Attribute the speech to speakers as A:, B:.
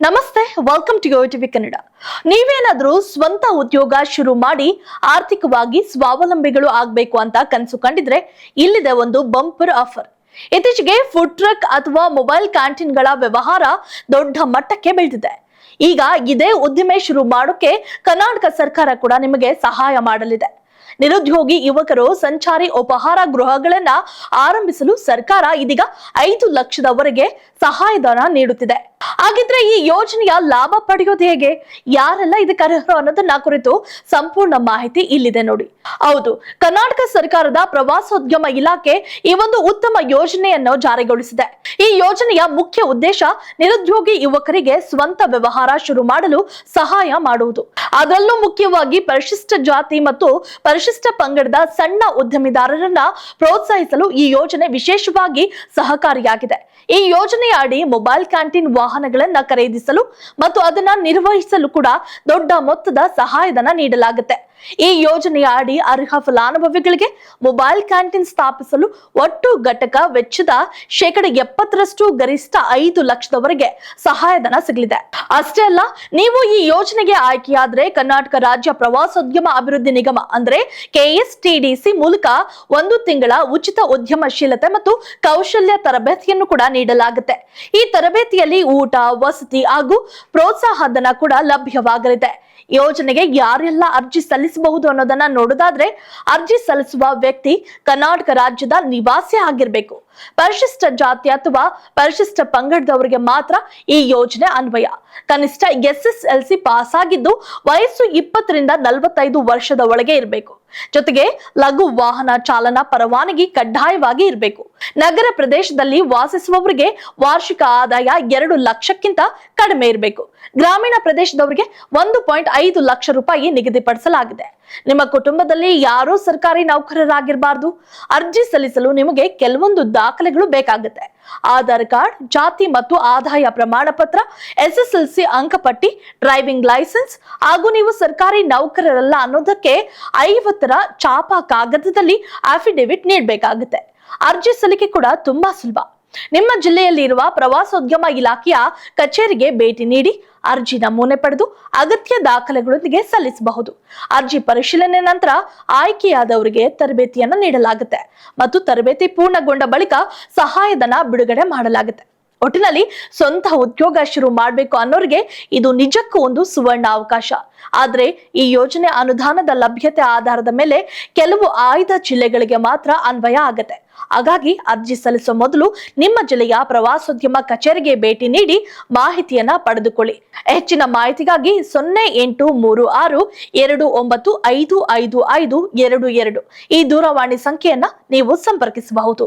A: ನಮಸ್ತೆ welcome to TV Kannada ನೀವೇನಾದ್ರೂ ಸ್ವಂತ ಉದ್ಯೋಗ ಶುರು ಮಾಡಿ ಆರ್ಥಿಕವಾಗಿ ಸ್ವಾವಲಂಬಿಗಳು ಆಗ್ಬೇಕು ಅಂತ ಕನಸು ಕಂಡಿದ್ರೆ ಇಲ್ಲಿದೆ ಒಂದು ಬಂಪರ್ ಆಫರ್. ಇತ್ತೀಚೆಗೆ ಫುಡ್ ಟ್ರಕ್ ಅಥವಾ ಮೊಬೈಲ್ ಕ್ಯಾಂಟೀನ್ಗಳ ವ್ಯವಹಾರ ದೊಡ್ಡ ಮಟ್ಟಕ್ಕೆ ಬೆಳೆದಿದೆ ಈಗ ಇದೇ ಉದ್ದಿಮೆ ಶುರು ಮಾಡೋಕೆ ಕರ್ನಾಟಕ ಸರ್ಕಾರ ಕೂಡ ನಿಮಗೆ ಸಹಾಯ ಮಾಡಲಿದೆ. ನಿರುದ್ಯೋಗಿ ಯುವಕರು ಸಂಚಾರಿ ಉಪಹಾರ ಗೃಹಗಳನ್ನ ಆರಂಭಿಸಲು ಸರ್ಕಾರ ಇದೀಗ ಐದು ಲಕ್ಷದವರೆಗೆ ಸಹಾಯಧನ ನೀಡುತ್ತಿದೆ. ಹಾಗಿದ್ರೆ ಈ ಯೋಜನೆಯ ಲಾಭ ಪಡೆಯೋದು ಹೇಗೆ? ಯಾರೆಲ್ಲ ಇದಕ್ಕೆ ಅರ್ಹರು ಅನ್ನೋದನ್ನ ಕುರಿತು ಸಂಪೂರ್ಣ ಮಾಹಿತಿ ಇಲ್ಲಿದೆ ನೋಡಿ. ಹೌದು, ಕರ್ನಾಟಕ ಸರ್ಕಾರದ ಪ್ರವಾಸೋದ್ಯಮ ಇಲಾಖೆ ಈ ಒಂದು ಉತ್ತಮ ಯೋಜನೆಯನ್ನು ಜಾರಿಗೊಳಿಸಿದೆ. ಈ ಯೋಜನೆಯ ಮುಖ್ಯ ಉದ್ದೇಶ ನಿರುದ್ಯೋಗಿ ಯುವಕರಿಗೆ ಸ್ವಂತ ವ್ಯವಹಾರ ಶುರು ಮಾಡಲು ಸಹಾಯ ಮಾಡುವುದು. ಅದರಲ್ಲೂ ಮುಖ್ಯವಾಗಿ ಪರಿಶಿಷ್ಟ ಜಾತಿ ಮತ್ತು ಪರಿಶಿಷ್ಟ ಪಂಗಡದ ಸಣ್ಣ ಉದ್ಯಮಿದಾರರನ್ನ ಪ್ರೋತ್ಸಾಹಿಸಲು ಈ ಯೋಜನೆ ವಿಶೇಷವಾಗಿ ಸಹಕಾರಿಯಾಗಿದೆ. ಈ ಯೋಜನೆಯ ಅಡಿ ಮೊಬೈಲ್ ಕ್ಯಾಂಟೀನ್ ವಾಹನಗಳನ್ನ ಖರೀದಿಸಲು ಮತ್ತು ಅದನ್ನ ನಿರ್ವಹಿಸಲು ಕೂಡ ದೊಡ್ಡ ಮೊತ್ತದ ಸಹಾಯಧನ ನೀಡಲಾಗುತ್ತೆ. ಈ ಯೋಜನೆಯ ಅಡಿ ಅರ್ಹ ಫಲಾನುಭವಿಗಳಿಗೆ ಮೊಬೈಲ್ ಕ್ಯಾಂಟೀನ್ ಸ್ಥಾಪಿಸಲು ಒಟ್ಟು ಘಟಕ ವೆಚ್ಚದ ಶೇಕಡ ಎಪ್ಪತ್ತರಷ್ಟು ಗರಿಷ್ಠ ಐದು ಲಕ್ಷದವರೆಗೆ ಸಹಾಯಧನ ಸಿಗಲಿದೆ. ಅಷ್ಟೇ ಅಲ್ಲ, ನೀವು ಈ ಯೋಜನೆಗೆ ಆಯ್ಕೆಯಾದ್ರೆ ಕರ್ನಾಟಕ ರಾಜ್ಯ ಪ್ರವಾಸೋದ್ಯಮ ಅಭಿವೃದ್ಧಿ ನಿಗಮ ಅಂದ್ರೆ ಕೆಎಸ್ಟಿಡಿಸಿ ಮೂಲಕ ಒಂದು ತಿಂಗಳ ಉಚಿತ ಉದ್ಯಮಶೀಲತೆ ಮತ್ತು ಕೌಶಲ್ಯ ತರಬೇತಿಯನ್ನು ಕೂಡ ನೀಡಲಾಗುತ್ತೆ. ಈ ತರಬೇತಿಯಲ್ಲಿ ಊಟ, ವಸತಿ ಹಾಗೂ ಪ್ರೋತ್ಸಾಹಧನ ಕೂಡ ಲಭ್ಯವಾಗಲಿದೆ. ಯೋಜನೆಗೆ ಯಾರೆಲ್ಲ ಅರ್ಜಿ ಸಲ್ಲಿಸಬಹುದು ಅನ್ನೋದನ್ನ ನೋಡೋದಾದ್ರೆ, ಅರ್ಜಿ ಸಲ್ಲಿಸುವ ವ್ಯಕ್ತಿ ಕರ್ನಾಟಕ ರಾಜ್ಯದ ನಿವಾಸಿ ಆಗಿರ್ಬೇಕು. ಪರಿಶಿಷ್ಟ ಜಾತಿ ಅಥವಾ ಪರಿಶಿಷ್ಟ ಪಂಗಡದವರಿಗೆ ಮಾತ್ರ ಈ ಯೋಜನೆ ಅನ್ವಯ. ಕನಿಷ್ಠ S S L C pass ಆಗಿದ್ದು, ವಯಸ್ಸು ಇಪ್ಪತ್ತರಿಂದ ನಲವತ್ತೈದು ವರ್ಷದ ಒಳಗೆ ಇರಬೇಕು. ಜೊತೆಗೆ ಲಘು ವಾಹನ ಚಾಲನಾ ಪರವಾನಗಿ ಕಡ್ಡಾಯವಾಗಿ ಇರಬೇಕು. ನಗರ ಪ್ರದೇಶದಲ್ಲಿ ವಾಸಿಸುವವರಿಗೆ ವಾರ್ಷಿಕ ಆದಾಯ ಎರಡು ಲಕ್ಷಕ್ಕಿಂತ ಕಡಿಮೆ ಇರಬೇಕು. ಗ್ರಾಮೀಣ ಪ್ರದೇಶದವರಿಗೆ ಒಂದು ಪಾಯಿಂಟ್ ಐದು ಲಕ್ಷ ರೂಪಾಯಿ ನಿಗದಿಪಡಿಸಲಾಗಿದೆ. ನಿಮ್ಮ ಕುಟುಂಬದಲ್ಲಿ ಯಾರೋ ಸರ್ಕಾರಿ ನೌಕರರಾಗಿರಬಾರ್ದು. ಅರ್ಜಿ ಸಲ್ಲಿಸಲು ನಿಮಗೆ ಕೆಲವೊಂದು ದಾಖಲೆಗಳು ಬೇಕಾಗುತ್ತೆ. ಆಧಾರ್ ಕಾರ್ಡ್, ಜಾತಿ ಮತ್ತು ಆದಾಯ ಪ್ರಮಾಣ ಪತ್ರ ಎಸ್ಎಸ್ಎಲ್ಸಿ ಅಂಕಪಟ್ಟಿ ಡ್ರೈವಿಂಗ್ ಲೈಸೆನ್ಸ್ ಹಾಗೂ ನೀವು ಸರ್ಕಾರಿ ನೌಕರರಲ್ಲ ಅನ್ನೋದಕ್ಕೆ ಐವತ್ತರ ಚಾಪಾ ಕಾಗದದಲ್ಲಿ ಅಫಿಡೇವಿಟ್ ನೀಡಬೇಕಾಗುತ್ತೆ. ಅರ್ಜಿ ಸಲ್ಲಿಕೆ ಕೂಡ ತುಂಬಾ ಸುಲಭ. ನಿಮ್ಮ ಜಿಲ್ಲೆಯಲ್ಲಿರುವ ಪ್ರವಾಸೋದ್ಯಮ ಇಲಾಖೆಯ ಕಚೇರಿಗೆ ಭೇಟಿ ನೀಡಿ ಅರ್ಜಿ ನಮೂನೆ ಪಡೆದು ಅಗತ್ಯ ದಾಖಲೆಗಳೊಂದಿಗೆ ಸಲ್ಲಿಸಬಹುದು. ಅರ್ಜಿ ಪರಿಶೀಲನೆ ನಂತರ ಆಯ್ಕೆಯಾದವರಿಗೆ ತರಬೇತಿಯನ್ನು ನೀಡಲಾಗುತ್ತೆ ಮತ್ತು ತರಬೇತಿ ಪೂರ್ಣಗೊಂಡ ಬಳಿಕ ಸಹಾಯಧನ ಬಿಡುಗಡೆ ಮಾಡಲಾಗುತ್ತೆ. ಒಟ್ಟಿನಲ್ಲಿ ಸ್ವಂತ ಉದ್ಯೋಗ ಶುರು ಮಾಡಬೇಕು ಅನ್ನೋರಿಗೆ ಇದು ನಿಜಕ್ಕೂ ಒಂದು ಸುವರ್ಣ ಅವಕಾಶ. ಆದ್ರೆ ಈ ಯೋಜನೆ ಅನುದಾನದ ಲಭ್ಯತೆ ಆಧಾರದ ಮೇಲೆ ಕೆಲವು ಆಯ್ದ ಜಿಲ್ಲೆಗಳಿಗೆ ಮಾತ್ರ ಅನ್ವಯ ಆಗತ್ತೆ. ಹಾಗಾಗಿ ಅರ್ಜಿ ಸಲ್ಲಿಸುವ ಮೊದಲು ನಿಮ್ಮ ಜಿಲ್ಲೆಯ ಪ್ರವಾಸೋದ್ಯಮ ಕಚೇರಿಗೆ ಭೇಟಿ ನೀಡಿ ಮಾಹಿತಿಯನ್ನ ಪಡೆದುಕೊಳ್ಳಿ. ಹೆಚ್ಚಿನ ಮಾಹಿತಿಗಾಗಿ ಸೊನ್ನೆ ಎಂಟು ಮೂರು ಆರು ಎರಡು ಒಂಬತ್ತು ಐದು ಐದು ಐದು ಎರಡು ಎರಡು. ಈ ದೂರವಾಣಿ ಸಂಖ್ಯೆಯನ್ನ ನೀವು ಸಂಪರ್ಕಿಸಬಹುದು.